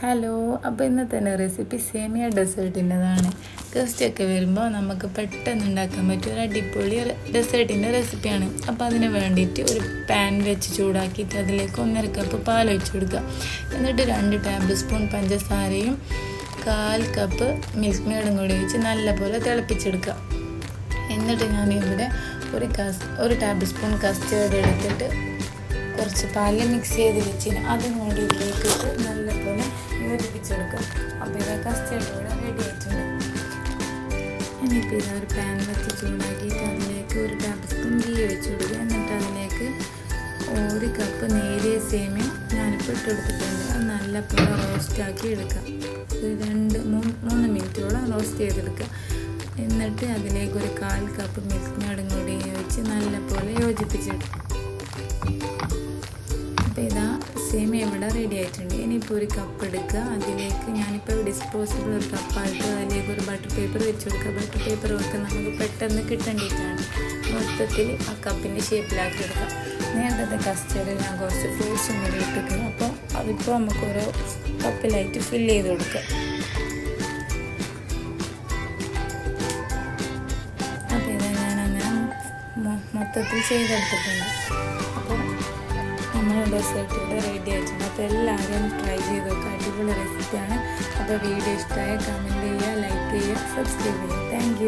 Hello അപ്പോൾ ഇന്നത്തെ തന്നെ റെസിപ്പി സേമിയ ഡെസേർട്ടിന്റെതാണ് ഗസ്റ്റൊക്കെ വരുമ്പോൾ നമുക്ക് പെട്ടെന്ന് ഉണ്ടാക്കാൻ പറ്റിയ ഒരു അടിപൊളി ഡെസേർട്ടിന്റെ റെസിപ്പിയാണ് അപ്പോൾ അതിന് വേണ്ടിയിട്ട് ഒരു പാൻ വെച്ച് ചൂടാക്കിയിട്ട് അതിലേക്ക് ഒന്നര കപ്പ് പാൽ വെച്ച് കൊടുക്കുക. എന്നിട്ട് രണ്ട് ടേബിൾ സ്പൂൺ പഞ്ചസാരയും കാൽ കപ്പ് മിൽക്ക് മേഡും കൂടി വെച്ച് നല്ലപോലെ തിളപ്പിച്ചെടുക്കുക. എന്നിട്ട് ഞാൻ ഇവിടെ ഒരു കസ് ഒരു ടേബിൾ സ്പൂൺ കസ്റ്റേർഡ് എടുത്തിട്ട് കുറച്ച് പാൽ മിക്സ് ചെയ്ത് വെച്ചിന്. അതും കൂടി ഇതിലേക്ക് ഇട്ട് നല്ലപോലെ യോജിപ്പിച്ചെടുക്കും അപ്പോൾ റെഡി ആയിട്ടുണ്ട് ഇനിയിപ്പോൾ ഇതാ ഒരു പാൻ വെച്ച് ചൂടാക്കിയിട്ട് അതിലേക്ക് ഒരു ടേബിൾ സ്പൂൺ ഗീ വെച്ച് കൊടുക്കുക എന്നിട്ട് അതിലേക്ക് ഒരു കപ്പ് നേരിയ സേമിയ ഞാനിപ്പോൾ ഇട്ടെടുത്തിട്ടുണ്ട് അത് നല്ലപോലെ റോസ്റ്റാക്കി എടുക്കാം രണ്ട് മൂന്ന് മിനിറ്റോളം റോസ്റ്റ് ചെയ്തെടുക്കുക എന്നിട്ട് അതിലേക്ക് ഒരു കാൽ കപ്പ് മിൽക്ക് മേടും കൂടി വെച്ച് നല്ലപോലെ യോജിപ്പിച്ചെടുക്കും സേമിയ ഇവിടെ റെഡി ആയിട്ടുണ്ട്. ഇനിയിപ്പോൾ ഒരു കപ്പ് എടുക്കുക. അതിലേക്ക് ഞാനിപ്പോൾ ഡിസ്പോസിബിൾ ഒരു കപ്പായിട്ട് അതിലേക്ക് ഒരു ബട്ടർ പേപ്പർ വെച്ച് കൊടുക്കുക. ബട്ടർ പേപ്പർ വെക്കുക നമുക്ക് പെട്ടെന്ന് കിട്ടേണ്ടിയിട്ടാണ് മൊത്തത്തിൽ ആ കപ്പിന്റെ ഷേപ്പിലാക്കി എടുക്കാം നേരത്തെ കസ്റ്റേർഡ് ഞാൻ കുറച്ച് ഫ്രൂട്ട്സും കൂടി ഇട്ടിട്ടുണ്ട്. അപ്പോൾ അതിപ്പോൾ നമുക്ക് ഓരോ കപ്പിലായിട്ട് ഫിൽ ചെയ്ത് കൊടുക്കുക. മൊത്തത്തിൽ ചെയ്തെടുത്തിട്ടുണ്ട്. അപ്പോൾ ഡെസേർട്ട് ഇവിടെ റെഡി ആയിട്ടുണ്ട്. അപ്പോൾ എല്ലാവരും ട്രൈ ചെയ്ത് നോക്കുക അടിപൊളി റെസിപ്പിയാണ്. അപ്പോൾ വീഡിയോ ഇഷ്ടമായ കമന്റ് ചെയ്യുക ലൈക്ക് ചെയ്യുക സബ്സ്ക്രൈബ് ചെയ്യുക. താങ്ക്